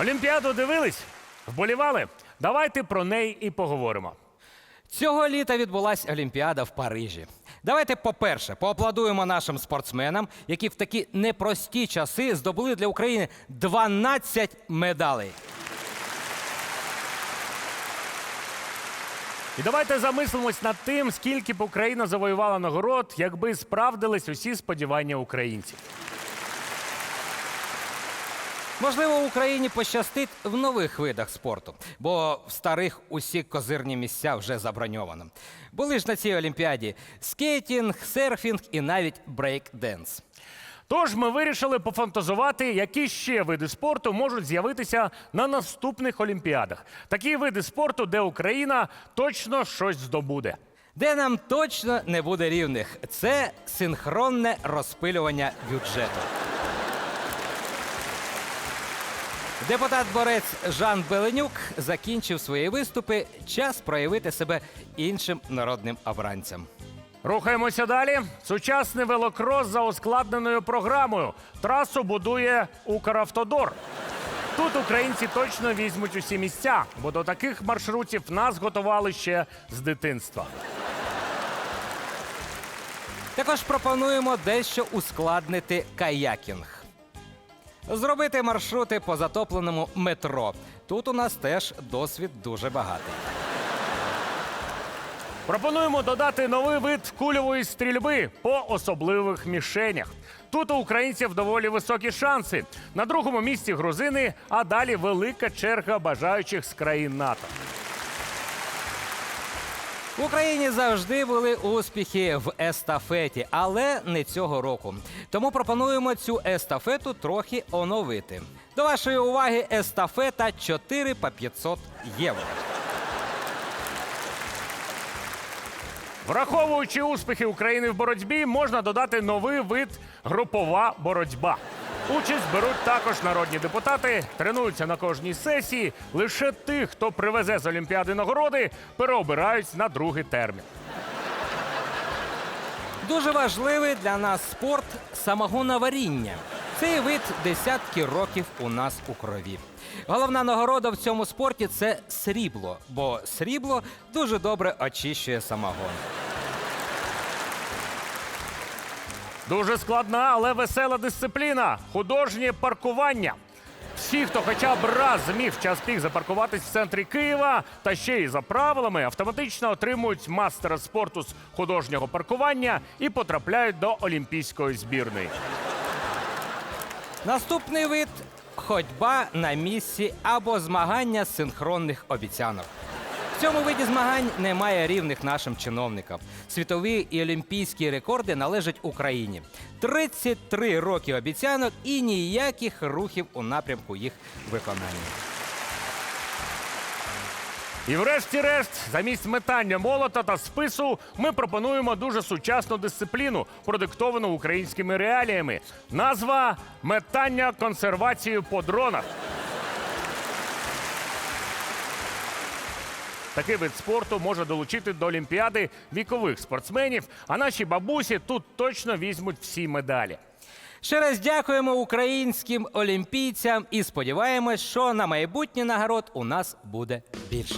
Олімпіаду дивились? Вболівали? Давайте про неї і поговоримо. Цього літа відбулася Олімпіада в Парижі. Давайте, по-перше, поаплодуємо нашим спортсменам, які в такі непрості часи здобули для України 12 медалей. І давайте замислимось над тим, скільки б Україна завоювала нагород, якби справдились усі сподівання українців. Можливо, Україні пощастить в нових видах спорту, бо в старих усі козирні місця вже заброньовано. Були ж на цій Олімпіаді скейтінг, серфінг і навіть брейк-денс. Тож ми вирішили пофантазувати, які ще види спорту можуть з'явитися на наступних Олімпіадах. Такі види спорту, де Україна точно щось здобуде. Де нам точно не буде рівних, це синхронне розпилювання бюджету. Депутат-борець Жан Беленюк закінчив свої виступи. Час проявити себе іншим народним обранцям. Рухаємося далі. Сучасний велокрос за ускладненою програмою. Трасу будує Укравтодор. Тут українці точно візьмуть усі місця, бо до таких маршрутів нас готували ще з дитинства. Також пропонуємо дещо ускладнити каякінг. Зробити маршрути по затопленому метро. Тут у нас теж досвід дуже багатий. Пропонуємо додати новий вид кульової стрільби по особливих мішенях. Тут у українців доволі високі шанси. На другому місці грузини, а далі велика черга бажаючих з країн НАТО. В Україні завжди були успіхи в естафеті, але не цього року. Тому пропонуємо цю естафету трохи оновити. До вашої уваги естафета 4 по 500 євро. Враховуючи успіхи України в боротьбі, можна додати новий вид групова боротьба. Участь беруть також народні депутати, тренуються на кожній сесії. Лише тих, хто привезе з Олімпіади нагороди, переобирають на другий термін. Дуже важливий для нас спорт самогоноваріння. Цей вид десятки років у нас у крові. Головна нагорода в цьому спорті це срібло, бо срібло дуже добре очищує самогон. Дуже складна, але весела дисципліна художнє паркування. Всі, хто хоча б раз зміг в час пік запаркуватись в центрі Києва та ще й за правилами, автоматично отримують мастера спорту з художнього паркування і потрапляють до олімпійської збірної. Наступний вид ходьба на місці або змагання синхронних обіцянок. Цьому виді змагань немає рівних нашим чиновникам. Світові і олімпійські рекорди належать Україні. 33 роки обіцянок і ніяких рухів у напрямку їх виконання. І врешті-решт, замість метання молота та спису, ми пропонуємо дуже сучасну дисципліну, продиктовану українськими реаліями. Назва метання консервацію по дронах. Такий вид спорту може долучити до Олімпіади вікових спортсменів, а наші бабусі тут точно візьмуть всі медалі. Ще раз дякуємо українським олімпійцям і сподіваємось, що на майбутнє нагород у нас буде більше.